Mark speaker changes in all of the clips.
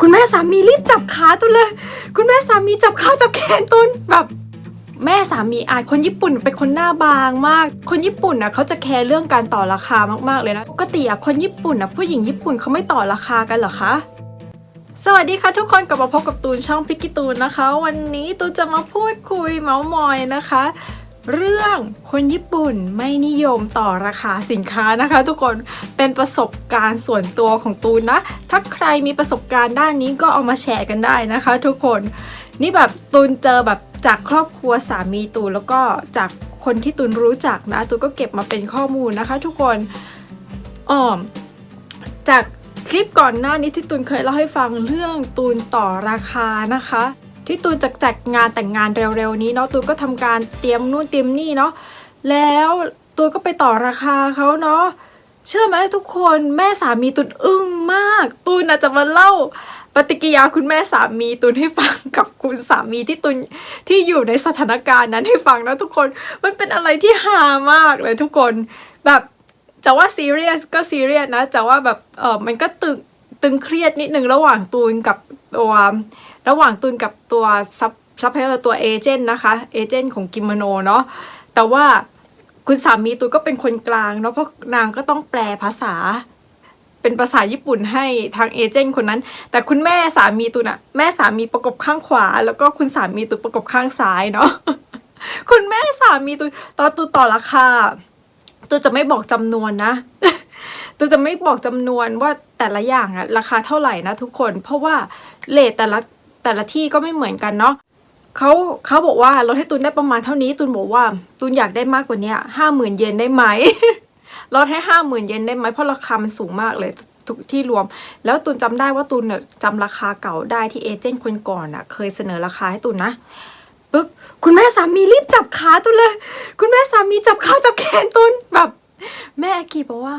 Speaker 1: คุณแม่สามีรีบจับขาตุนเลย คุณแม่สามีจับขาจับแขนตุนแบบ แม่สามีอายคนญี่ปุ่นเป็นคนหน้าบางมาก คนญี่ปุ่นนะเขาจะแคร์เรื่องการต่อราคามากๆเลยนะ ปกติอะคนญี่ปุ่นอะผู้หญิงญี่ปุ่นเขาไม่ต่อราคากันเหรอคะ สวัสดีค่ะทุกคนกลับมาพบกับตูนช่องพิกกี้ตูนนะคะ วันนี้ตูนจะมาพูดคุยเมาส์มอยนะคะ เรื่องคนญี่ปุ่นไม่นิยมต่อราคาสินค้านะคะ ทุกคนเป็นประสบการณ์ส่วนตัวของตูนนะ ถ้าใครมีประสบการณ์ด้านนี้ก็เอามาแชร์กันได้นะคะ ทุกคนนี่แบบตูนเจอแบบจากครอบครัวสามีตูนแล้วก็จากคนที่ตูนรู้จักนะตูนก็เก็บมาเป็นข้อมูลนะคะ ทุกคนอ๋อจากคลิปก่อนหน้านี้ที่ตูนเคยเล่าให้ฟังเรื่องตูนต่อราคานะคะ ที่ตูนจะจัดงานแต่งงานเร็วๆนี้เนาะตูนก็ทำการเตรียมนู่นเตรียมนี่เนาะแล้วตูนก็ไปต่อราคาเขาเนาะเชื่อไหมทุกคนแม่สามีตูนอึ้งมาก ตูนอาจจะมาเล่าปฏิกิริยาคุณแม่สามีตุนให้ฟังกับคุณสามีที่ตุนที่อยู่ในสถานการณ์นั้นให้ฟังนะทุกคนมันเป็นอะไรที่ฮามากเลยทุกคน แบบจะว่าซีเรียสก็ซีเรียสนะจะว่าแบบเออมันก็ตึงตึงเครียดนิดนึงระหว่างตูนกับตัว ระหว่างตูนกับตัวซับซัพพลายเออร์ตัวเอเจนต์นะคะเอเจนต์ของกิโมโนเนาะแต่ว่าคุณสามีตูนก็เป็นคนกลางเนาะเพราะนางก็ต้องแปลภาษา เป็นภาษาญี่ปุ่นให้ทางเอเจนต์คนนั้น แต่คุณแม่สามีตุนอะแม่สามีประกบข้างขวา แล้วก็คุณสามีตุนประกบข้างซ้ายเนาะคุณแม่สามีตุนตอนตุนต่อราคาตุนจะไม่บอกจำนวนนะตุนจะไม่บอกจำนวนว่าแต่ละอย่างอะราคาเท่าไหร่นะทุกคน เพราะว่าเลทแต่ละ แต่ละที่ก็ไม่เหมือนกันเนาะเขาเขาบอกว่าลดให้ตุนได้ประมาณเท่านี้ ตุนบอกว่า ตุนอยากได้มากกว่านี้ห้าหมื่นเยนได้ไหมลดให้ห้าหมื่นเยนได้ไหมเพราะราคามันสูงมากเลยทุกที่รวม แล้วตุนจำได้ว่าตุนจำราคาเก่าได้ที่เอเจนต์คนก่อนอะเคยเสนอราคาให้ตุนนะปุ๊บคุณแม่สามีรีบจับขาตุนเลย คุณแม่สามีจับขาจับแขนตุนแบบ แม่อากีบอกว่า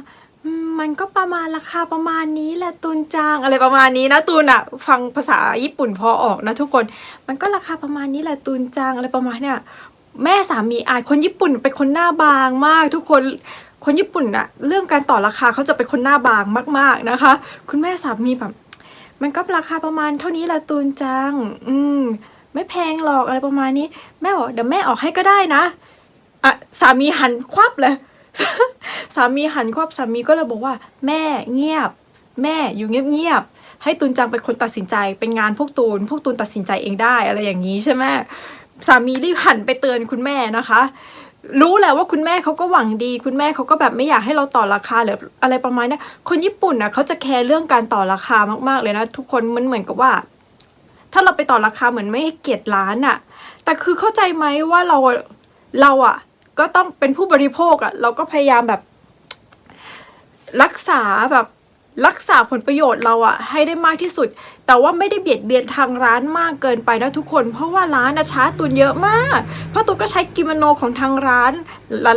Speaker 1: มันก็ประมาณราคาประมาณนี้แหละตุนจางอะไรประมาณนี้นะตุนอะฟังภาษาญี่ปุ่นพอออกนะทุกคน มันก็ราคาประมาณนี้แหละตุนจางอะไรประมาณเนี้ยแม่สามีอายคนญี่ปุ่นเป็นคนหน้าบางมาก ทุกคนคนญี่ปุ่นอะเรื่องการต่อราคาเขาจะเป็นคนหน้าบางมาก ๆนะคะ คุณแม่สามีแบบมันก็ราคาประมาณเท่านี้แหละตูนจัง อืม ไม่แพงหรอกอะไรประมาณนี้ แม่บอกเดี๋ยวแม่ออกให้ก็ได้นะ อะ สามีหันควับเลย สามีหันควับสามีก็เลยบอกว่า แม่เงียบ แม่อยู่เงียบๆให้ตูนจังเป็นคนตัดสินใจเป็นงานพวกตูน พวกตูนตัดสินใจเองได้อะไรอย่างนี้ใช่ไหมสามีรีบหันไปเตือนคุณแม่นะคะ รู้แหละว่าคุณแม่เขาก็หวังดี คุณแม่เขาก็แบบไม่อยากให้เราต่อราคาหรืออะไรประมาณนี้คนญี่ปุ่นนะเขาจะแคร์เรื่องการต่อราคามากๆเลยนะทุกคนมันเหมือนกับว่า ถ้าเราไปต่อราคาเหมือนไม่ให้เกียรติร้านอะแต่คือเข้าใจไหมว่าเราเราอะ ก็ต้องเป็นผู้บริโภคอะเราก็พยายามแบบ รักษาแบบรักษาผลประโยชน์เราอะให้ได้มากที่สุด แต่ว่าไม่ได้เบียดเบียนทางร้านมากเกินไปนะทุกคน เพราะว่าร้านนะชาร์จตุนเยอะมาก เพราะตุนก็ใช้กิโมโนของทางร้าน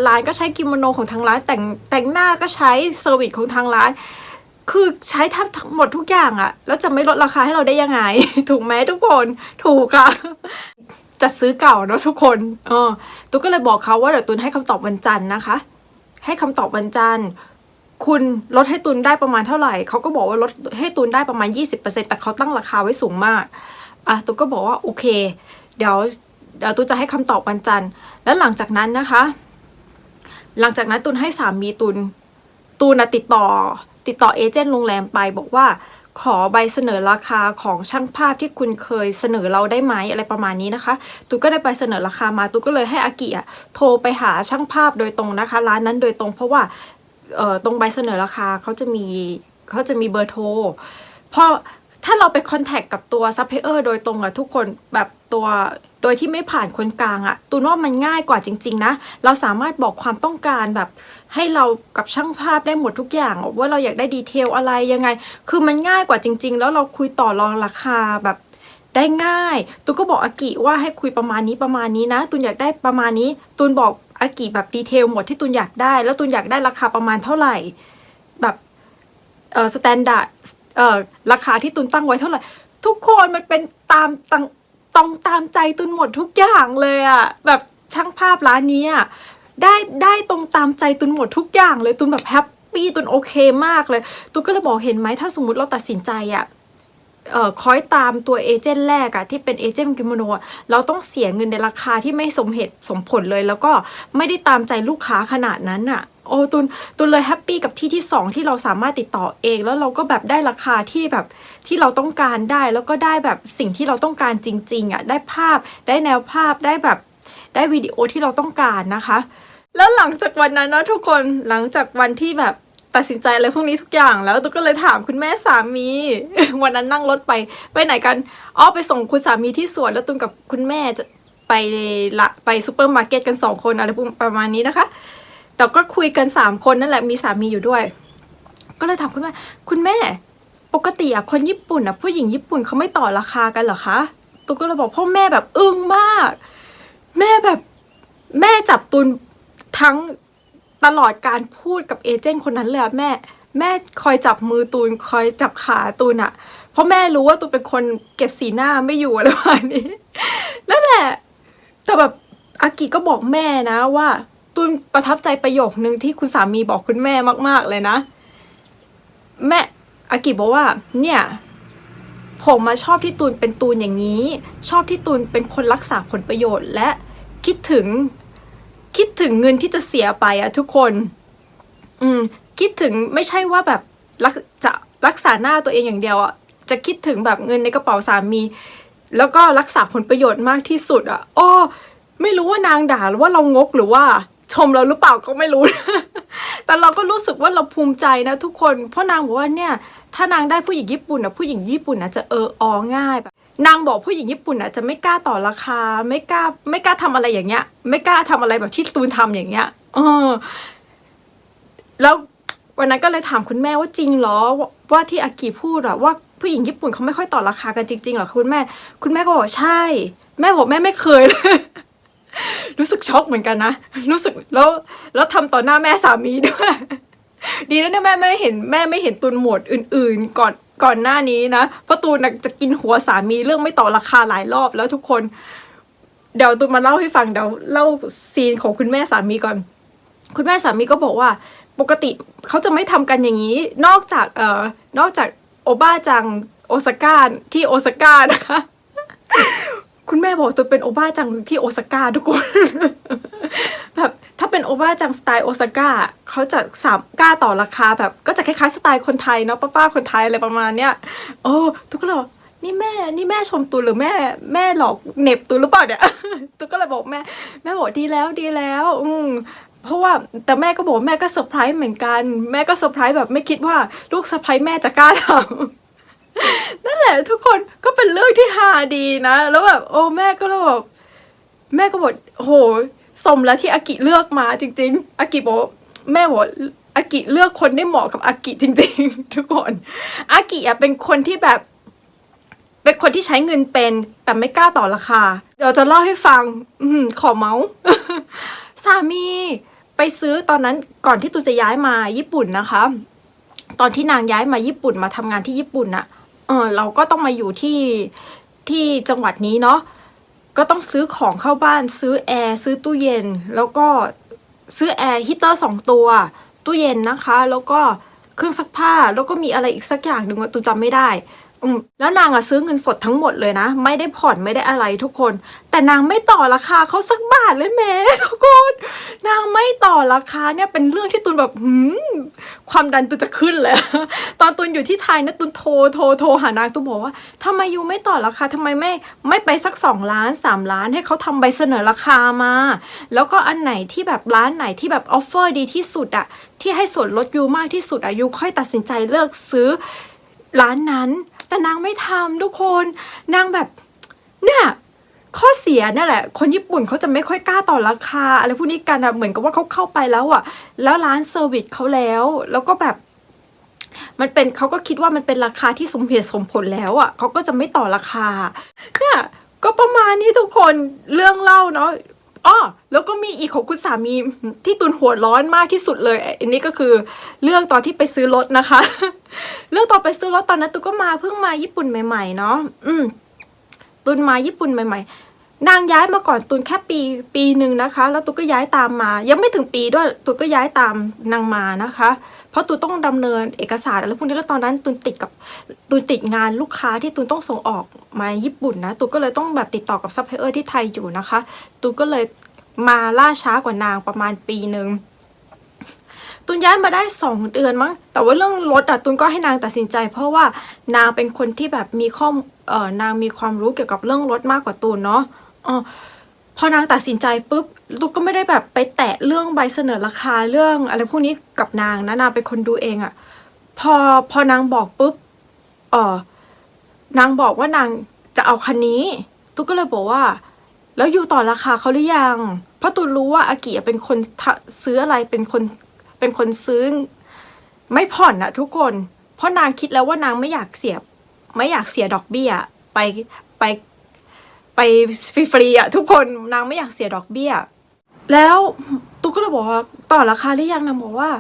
Speaker 1: ร้านก็ใช้กิโมโนของทางร้าน แต่งแต่งหน้าก็ใช้เซอร์วิสของทางร้าน คือใช้แทบทั้งหมดทุกอย่างอะแล้วจะไม่ลดราคาให้เราได้ยังไง ถูกไหมทุกคน ถูกอะ จะซื้อเก่าเนาะทุกคนเออตุนก็เลยบอกเขาว่าเดี๋ยวตุนให้คำตอบวันจันทร์นะคะ ให้คำตอบวันจันทร์คุณลดให้ตุนได้ประมาณเท่าไหร่ เขาก็บอกว่าลดให้ตุนได้ประมาณ 20%แต่เขาตั้งราคาไว้สูงมาก อะตุนก็บอกว่าโอเค เดี๋ยวเดี๋ยวตุนจะให้คำตอบวันจันทร์ แล้วหลังจากนั้นนะคะ หลังจากนั้นตุนให้สามีตุนตูนนะติดต่อ ติดต่อเอเจนต์โรงแรมไปบอกว่า ขอใบเสนอราคาของช่างภาพที่คุณเคยเสนอเราได้ไหมอะไรประมาณนี้นะคะ ตูก็ได้ไปเสนอราคามาตูก็เลยให้อากิอะโทรไปหาช่างภาพโดยตรงนะคะ ร้านนั้นโดยตรงเพราะว่าเออตรงใบเสนอราคาเขาจะมีเขาจะมีเบอร์โทรเพราะถ้าเราไปคอนแทคกับตัวซัพพลายเออร์โดยตรงอะทุกคนแบบตัว โดยที่ไม่ผ่านคนกลางอะตูนว่ามันง่ายกว่าจริง ๆ นะ เราสามารถบอกความต้องการแบบให้เรากับช่างภาพได้หมดทุกอย่าง ว่าเราอยากได้ดีเทลอะไรยังไง คือมันง่ายกว่าจริง ๆ แล้วเราคุยต่อรองราคาแบบได้ง่าย ตูนก็บอกอากิว่าให้คุยประมาณนี้ประมาณนี้นะ ตูนอยากได้ประมาณนี้ ตูนบอกอากิแบบดีเทลหมดที่ตูนอยากได้ แล้วตูนอยากได้ราคาประมาณเท่าไหร่ แบบเออสแตนดาร์ดเออราคาที่ตุนตั้งไว้เท่าไหร่ ทุกคนมันเป็นตามตัง ตรงตามใจตุนหมดทุกอย่างเลยอะแบบช่างภาพร้านนี้อะได้ได้ตรงตามใจตุนหมดทุกอย่างเลยตุนแบบแฮปปี้ตุนโอเคมากเลยตุนก็เลยบอกเห็นไหมถ้าสมมติเราตัดสินใจอะเอ่อคอยตามตัวเอเจนต์แรกอะที่เป็นเอเจนต์กิโมโนเราต้องเสียเงินในราคาที่ไม่สมเหตุสมผลเลย แล้วก็ไม่ได้ตามใจลูกค้าขนาดนั้นอะ โอ้ตุนตุนเลยแฮปปี้กับที่ที่สองที่เราสามารถติดต่อเอง แล้วเราก็แบบได้ราคาที่แบบที่เราต้องการได้ แล้วก็ได้แบบสิ่งที่เราต้องการจริง ๆอะได้ภาพได้แนวภาพได้แบบได้วิดีโอที่เราต้องการนะคะ แล้วหลังจากวันนั้นเนาะทุกคนหลังจากวันที่แบบตัดสินใจอะไรพวกนี้ทุกอย่างแล้วตุ๊กก็เลยถามคุณแม่สามี วันนั้นนั่งรถไปไปไหนกันอ๋อไปส่งคุณสามีที่สวนแล้วตุนกับคุณแม่จะไปละไปซูเปอร์มาร์เก็ตกันสองคนอะไรประมาณนี้นะคะ แต่ก็คุยกันสามคนนั่นแหละมีสามีอยู่ด้วย ก็เลยถามคุณแม่คุณแม่ปกติอะคนญี่ปุ่นอะผู้หญิงญี่ปุ่นเขาไม่ต่อราคากันเหรอคะตุ๊กก็เลยบอกพ่อแม่แบบอึ้งมาก แม่แบบแม่จับตุนทั้งตลอดการพูดกับเอเจนต์คนนั้นเลยแม่ แม่คอยจับมือตูนคอยจับขาตูนอะเพราะแม่รู้ว่าตูนเป็นคนเก็บสีหน้าไม่อยู่อะไรประมาณนี้นั่นแหละ แต่แบบอากิก็บอกแม่นะว่า ตูนประทับใจประโยคนึงที่คุณสามีบอกคุณแม่มาก ๆ เลยนะ แม่อากิบอกว่า เนี่ย ผมมาชอบที่ตูนเป็นตูนอย่างนี้ ชอบที่ตูนเป็นคนรักษาผลประโยชน์ และคิดถึง คิดถึงเงินที่จะเสียไปอะทุกคน อืม คิดถึงไม่ใช่ว่าแบบรักจะรักษาหน้าตัวเองอย่างเดียวอะจะคิดถึงแบบเงินในกระเป๋าสามี แล้วก็รักษาผลประโยชน์มากที่สุดอะโอ้ไม่รู้ว่านางด่าหรือว่าเรางกหรือว่า ชมเราหรือเปล่าก็ไม่รู้ แต่เราก็รู้สึกว่าเราภูมิใจนะทุกคน เพราะนางบอกว่าเนี่ย ถ้านางได้ผู้หญิงญี่ปุ่นนะผู้หญิงญี่ปุ่นนะจะเอออง่ายแบบนางบอกผู้หญิงญี่ปุ่นอะจะไม่กล้าต่อราคา ไม่กล้าไม่กล้าทำอะไรอย่างเงี้ย ไม่กล้าทำอะไรแบบที่ตูนทำอย่างเงี้ยเออแล้ววันนั้นก็เลยถามคุณแม่ว่าจริงเหรอว่าว่าที่อากิพูดอะว่าผู้หญิงญี่ปุ่นเขาไม่ค่อยต่อราคากันจริงๆเหรอคุณแม่ คุณแม่ก็บอกใช่ แม่บอกแม่ไม่เคยเลย รู้สึกช็อกเหมือนกันนะ รู้สึกแล้วแล้วทำต่อหน้าแม่สามีด้วย ดีนะเนี่ยแม่ไม่เห็นแม่ไม่เห็นตูนหมวดอื่น ๆ ก่อนก่อนหน้านี้นะเพราะตูนจะกินหัวสามีเรื่องไม่ต่อราคาหลายรอบแล้วทุกคน เดี๋ยวตูนมาเล่าให้ฟังเดี๋ยวเล่าซีนของคุณแม่สามีก่อน คุณแม่สามีก็บอกว่า ปกติเขาจะไม่ทำกันอย่างนี้ นอกจากเอ่อนอกจากโอบ้าจังโอซาก้าที่โอซาก้านะคะ คุณแม่บอกตัวเป็นโอบ้าจังที่โอซาก้าทุกคน แบบถ้าเป็นโอบ้าจังสไตล์โอซาก้าเขาจะสามกล้าต่อราคาแบบก็จะคล้ายๆสไตล์คนไทยเนาะป้าๆคนไทยอะไรประมาณเนี้ยโอ้ทุกคนบอกนี่แม่ นี่แม่ชมตูนหรือแม่ แม่หลอกเน็บตูนหรือเปล่าเนี่ยตูนก็เลยบอกแม่ แม่บอกดีแล้วดีแล้ว อืมเพราะว่าแต่แม่ก็บอกแม่ก็เซอร์ไพรส์เหมือนกัน แม่ก็เซอร์ไพรส์แบบไม่คิดว่าลูกสะใภ้แม่จะกล้าทำ นั่นแหละทุกคนก็เป็นเรื่องที่ฮาดีนะ แล้วแบบโอ้แม่ก็เลยแบบแม่ก็บอกโหสมแล้วที่อากิเลือกมาจริง ๆ อากิบอกแม่บอกอากิเลือกคนได้เหมาะกับอากิจริง ๆ ทุกคนอากิอะเป็นคนที่แบบ เป็นคนที่ใช้เงินเป็นแต่ไม่กล้าต่อราคา เดี๋ยวจะเล่าให้ฟัง อืมขอเมาส์สามีไปซื้อตอนนั้นก่อนที่ตูจะย้ายมาญี่ปุ่นนะคะ ตอนที่นางย้ายมาญี่ปุ่นมาทำงานที่ญี่ปุ่นน่ะ เออเราก็ต้องมาอยู่ที่ที่จังหวัดนี้เนาะก็ต้องซื้อของเข้าบ้านซื้อแอร์ซื้อตู้เย็น แล้วก็ซื้อแอร์ฮีตเตอร์สองตัว ตู้เย็นนะคะ แล้วก็เครื่องซักผ้าแล้วก็มีอะไรอีกสักอย่างหนึ่งตูจำไม่ได้ อืมแล้วนางอะซื้อเงินสดทั้งหมดเลยนะ ไม่ได้ผ่อนไม่ได้อะไรทุกคน แต่นางไม่ต่อราคาเขาสักบาทเลยแม่ทุกคน นางไม่ต่อราคาเนี่ยเป็นเรื่องที่ตุนแบบหืมความดันตุนจะขึ้นเลยตอนตุนอยู่ที่ไทยนะตุนโทรโทรโทรหานางตุนบอกว่าทำไมยูไม่ต่อราคาทำไมไม่ไม่ไปสักสองล้านสามล้านให้เขาทำใบเสนอราคามา แล้วก็อันไหนที่แบบร้านไหนที่แบบออฟเฟอร์ดีที่สุดอะที่ให้ส่วนลดยูมากที่สุดอะยูค่อยตัดสินใจเลือกซื้อร้านนั้น แต่นางไม่ทำทุกคนนางแบบเนี่ยข้อเสียเนี่ยแหละ คนญี่ปุ่นเขาจะไม่ค่อยกล้าต่อราคาอะไรพวกนี้กันอะเหมือนกับว่าเขาเข้าไปแล้วอะแล้วร้านเซอร์วิสเขาแล้ว แล้วก็แบบ มันเป็นเขาก็คิดว่ามันเป็นราคาที่สมเหตุสมผลแล้วอะเขาก็จะไม่ต่อราคาเนี่ยก็ประมาณนี้ทุกคนเรื่องเล่าเนาะ อ้อแล้วก็มีอีกของคุณสามีที่ตุนหัวร้อนมากที่สุดเลย อันนี้ก็คือเรื่องตอนที่ไปซื้อรถนะคะ เรื่องตอนไปซื้อรถตอนนั้นตุนก็มาเพิ่งมาญี่ปุ่นใหม่ ๆ เนาะอืมตุนมาญี่ปุ่นใหม่ ๆ นางย้ายมาก่อนตุนแค่ปีปีหนึ่งนะคะ แล้วตุนก็ย้ายตามมา ยังไม่ถึงปีด้วยตุนก็ย้ายตามนางมานะคะ เพราะตูนต้องดำเนินเอกสารอะไรพวกนี้แล้วตอนนั้นตูนติดกับตูนติดงานลูกค้าที่ตูนต้องส่งออกมาญี่ปุ่นนะตูนก็เลยต้องแบบติดต่อกับซัพพลายเออร์ที่ไทยอยู่นะคะตูนก็เลยมาล่าช้ากว่านางประมาณปีหนึ่งตุนย้ายมาได้สองเดือนมั้ง แต่ว่าเรื่องรถอะตุนก็ให้นางตัดสินใจ เพราะว่านางเป็นคนที่แบบมีข้อมเออนางมีความรู้เกี่ยวกับเรื่องรถมากกว่าตูนเนาะ อ๋อพอนางตัดสินใจปุ๊บตุนก็ไม่ได้แบบไปแตะเรื่องใบเสนอราคาเรื่องอะไรพวกนี้กับนางนะนางเป็นคนดูเองอะพอพอนางบอกปุ๊บเออนางบอกว่านางจะเอาคันนี้ตุนก็เลยบอกว่า แล้วอยู่ต่อราคาเขาหรือยัง เพราะตูนรู้ว่าอากิเป็นคนซื้ออะไรเป็นคนเป็นคนซื้อ ไม่ผ่อนอะทุกคน เพราะนางคิดแล้วว่านางไม่อยากเสีย ไม่อยากเสียดอกเบี้ย ไปไป ไปฟรีๆอะทุกคนนางไม่อยากเสียดอกเบี้ย แล้วตุ๊กก็เลยบอกว่าต่อราคาหรือยังนางบอกว่า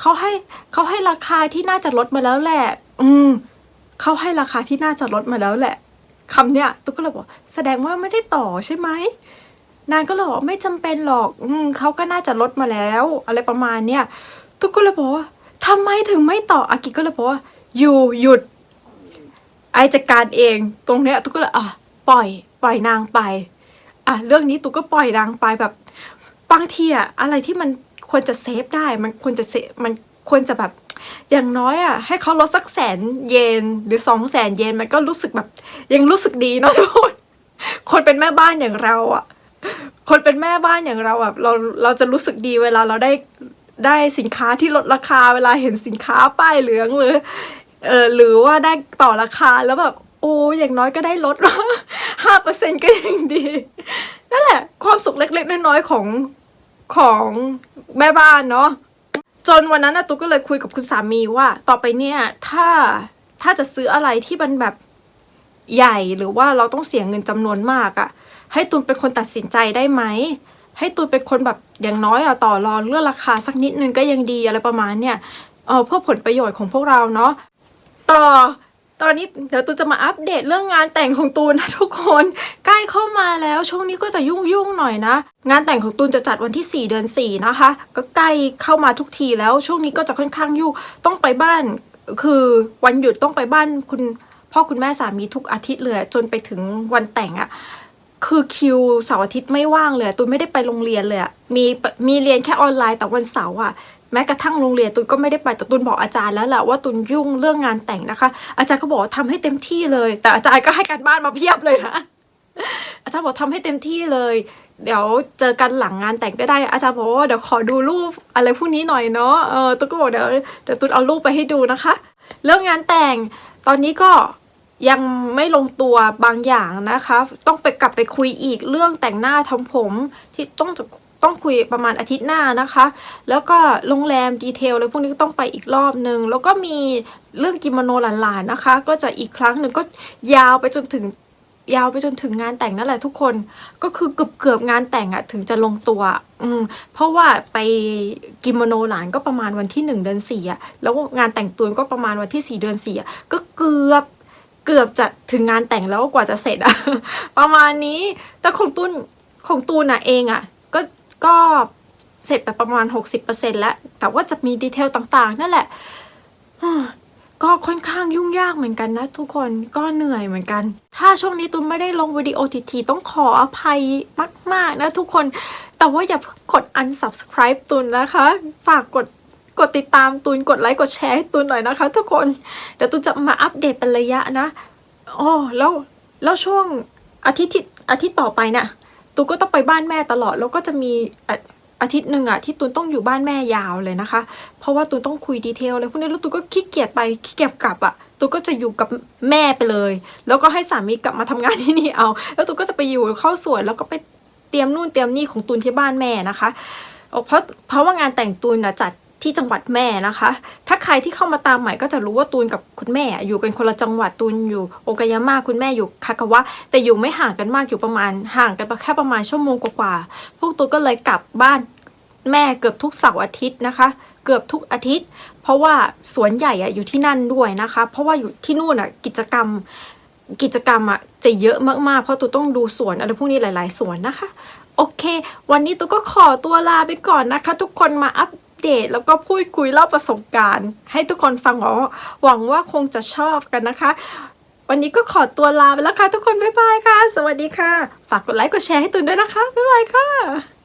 Speaker 1: เขาให้เขาให้ราคาที่น่าจะลดมาแล้วแหละ อืมเขาให้ราคาที่น่าจะลดมาแล้วแหละคำเนี้ยตุ๊กก็เลยบอกแสดงว่าไม่ได้ต่อใช่ไหมนางก็เลยบอกไม่จำเป็นหรอก อืมเขาก็น่าจะลดมาแล้ว อะไรประมาณเนี้ยทุกคนเลยบอกว่าทำไมถึงไม่ต่ออากิก็เลยบอกว่าอยู่หยุด ไอจัดการเอง ตรงเนี้ยทุกคนเลยอะปล่อย ปล่อยนางไป อะเรื่องนี้ตุ๊กก็ปล่อยนางไปแบบบางทีอะอะไรที่มันควรจะเซฟได้มันควรจะเซฟมันควรจะแบบอย่างน้อยอะให้เขาลดสักแสนเยนหรือสองแสนเยนมันก็รู้สึกแบบ ยังรู้สึกดีเนาะทุกคนคนเป็นแม่บ้านอย่างเราอะคนเป็นแม่บ้านอย่างเราแบบเราเราจะรู้สึกดีเวลาเราได้ได้สินค้าที่ลดราคาเวลาเห็นสินค้าป้ายเหลืองหรือเออหรือว่าได้ต่อราคาแล้วแบบ อ้อย่างน้อยก็ได้ลดห้าเปอร์เซ็นก็ยังดี นั่นแหละ ความสุขเล็กๆน้อยๆของของแม่บ้านเนาะจนวันนั้นนะตุ๊กก็เลยคุยกับคุณสามีว่า ต่อไปเนี่ยถ้าถ้าจะซื้ออะไรที่มันแบบใหญ่หรือว่าเราต้องเสียเงินจำนวนมากอะ่ะ ให้ตุนเป็นคนตัดสินใจได้ไหม ให้ตุนเป็นคนแบบอย่างน้อยอะต่อรองเรื่องราคาสักนิดนึงก็ยังดีอะไรประมาณเนี่ยเออเพื่อผลประโยชน์ของพวกเราเนาะต่อ ตอนนี้เดี๋ยวตูนจะมาอัปเดตเรื่องงานแต่งของตูนนะทุกคน ใกล้เข้ามาแล้วช่วงนี้ก็จะยุ่งยุ่งๆหน่อยนะ งานแต่งของตูนจะจัดวันที่ 4 เดือน 4 นะคะ ก็ใกล้เข้ามาทุกทีแล้วช่วงนี้ก็จะค่อนข้างยุ่งต้องไปบ้าน คือวันหยุดต้องไปบ้านคุณพ่อคุณแม่สามีทุกอาทิตย์เลยจนไปถึงวันแต่งอะคือคิวเสาร์อาทิตย์ไม่ว่างเลยตูนไม่ได้ไปโรงเรียนเลยมีมีเรียนแค่ออนไลน์แต่วันเสาร์อะ แม้กระทั่งโรงเรียนตูนก็ไม่ได้ไปแต่ตูนบอกอาจารย์แล้วแหละว่าตูนยุ่งเรื่องงานแต่งนะคะ อาจารย์ก็บอกว่าทำให้เต็มที่เลย แต่อาจารย์ก็ให้การบ้านมาเพียบเลยนะอาจารย์บอกทำให้เต็มที่เลย เดี๋ยวเจอกันหลังงานแต่งก็ได้ อาจารย์บอกว่าเดี๋ยวขอดูรูปอะไรพวกนี้หน่อยเนาะเออตูนก็บอกเดี๋ยวเดี๋ยวตูนเอารูปไปให้ดูนะคะ เรื่องงานแต่งตอนนี้ก็ยังไม่ลงตัวบางอย่างนะคะ ต้องไปกลับไปคุยอีกเรื่องแต่งหน้าทำผมที่ต้องจะ ต้องคุยประมาณอาทิตย์หน้านะคะ แล้วก็โรงแรมดีเทลอะไรพวกนี้ก็ต้องไปอีกรอบนึง แล้วก็มีเรื่องกิโมโนหลานๆนะคะ ก็จะอีกครั้งหนึ่งก็ยาวไปจนถึงยาวไปจนถึงงานแต่งนั่นแหละทุกคนก็คือเกือบเกือบงานแต่งอะถึงจะลงตัว อืมเพราะว่าไปกิโมโนหลานก็ประมาณวันที่หนึ่งเดือนสี่อะแล้วงานแต่งตัวก็ประมาณวันที่สี่เดือนสี่อะก็เกือบเกือบจะถึงงานแต่งแล้วกว่าจะเสร็จอะประมาณนี้แต่ของตูนของตูนอะเองอะ ก็เสร็จไปประมาณ 60%แล้ว แต่ว่าจะมีดีเทลต่างๆ นั่นแหละก็ค่อนข้างยุ่งยากเหมือนกันนะ ทุกคนก็เหนื่อยเหมือนกัน ถ้าช่วงนี้ตูนไม่ได้ลงวิดีโอทีๆต้องขออภัยมาก ๆ นะทุกคน แต่ว่าอย่าเพิ่งกด unsubscribe ตุนนะคะ ฝากกดกดติดตามตุนกดไลค์กดแชร์ให้ตุนหน่อยนะคะ ทุกคน เดี๋ยวตุนจะมาอัปเดตเป็นระยะนะอ๋อแล้วแล้วช่วงอาทิตย์อาทิตย์ต่อไปน่ะ ตูนก็ต้องไปบ้านแม่ตลอด แล้วก็จะมีอาอาทิตย์หนึ่งอะที่ตูนต้องอยู่บ้านแม่ยาวเลยนะคะ เพราะว่าตูนต้องคุยดีเทลอะไรพวกนี้แล้วตูนก็ขี้เกียจไปขี้เกียจกลับอะตูนก็จะอยู่กับแม่ไปเลย แล้วก็ให้สามีกลับมาทำงานที่นี่เอา แล้วตูนก็จะไปอยู่เข้าสวนแล้วก็ไปเตรียมนู่นเตรียมนี่ของตูนที่บ้านแม่นะคะเพราะเพราะว่างานแต่งตูนอะจัด ที่จังหวัดแม่นะคะ ถ้าใครที่เข้ามาตามใหม่ก็จะรู้ว่าตูนกับคุณแม่ อยู่กันคนละจังหวัดตูนอยู่โอกายาม่าคุณแม่อยู่คากาวะ แต่อยู่ไม่ห่างกันมากอยู่ประมาณห่างกันแค่ประมาณชั่วโมงกว่าๆพวกตูนก็เลยกลับบ้านแม่เกือบทุกเสาร์อาทิตย์นะคะ เกือบทุกอาทิตย์ เพราะว่าสวนใหญ่อะอยู่ที่นั่นด้วยนะคะ เพราะว่าอยู่ที่นู่นอะกิจกรรมกิจกรรมอะจะเยอะมากๆ เพราะตูต้องดูสวนอะไรพวกนี้หลาย ๆ สวนนะคะ โอเค วันนี้ตูก็ขอตัวลาไปก่อนนะคะ ทุกคนมาอัป เดต แล้วก็พูดคุยเล่าประสบการณ์ ให้ทุกคนฟังหวังว่าหวังว่าคงจะชอบกันนะคะ วันนี้ก็ขอตัวลาไปแล้วค่ะทุกคนบ๊ายบายค่ะ สวัสดีค่ะ ฝากกดไลค์กดแชร์ให้ตุนด้วยนะคะบ๊ายบายค่ะ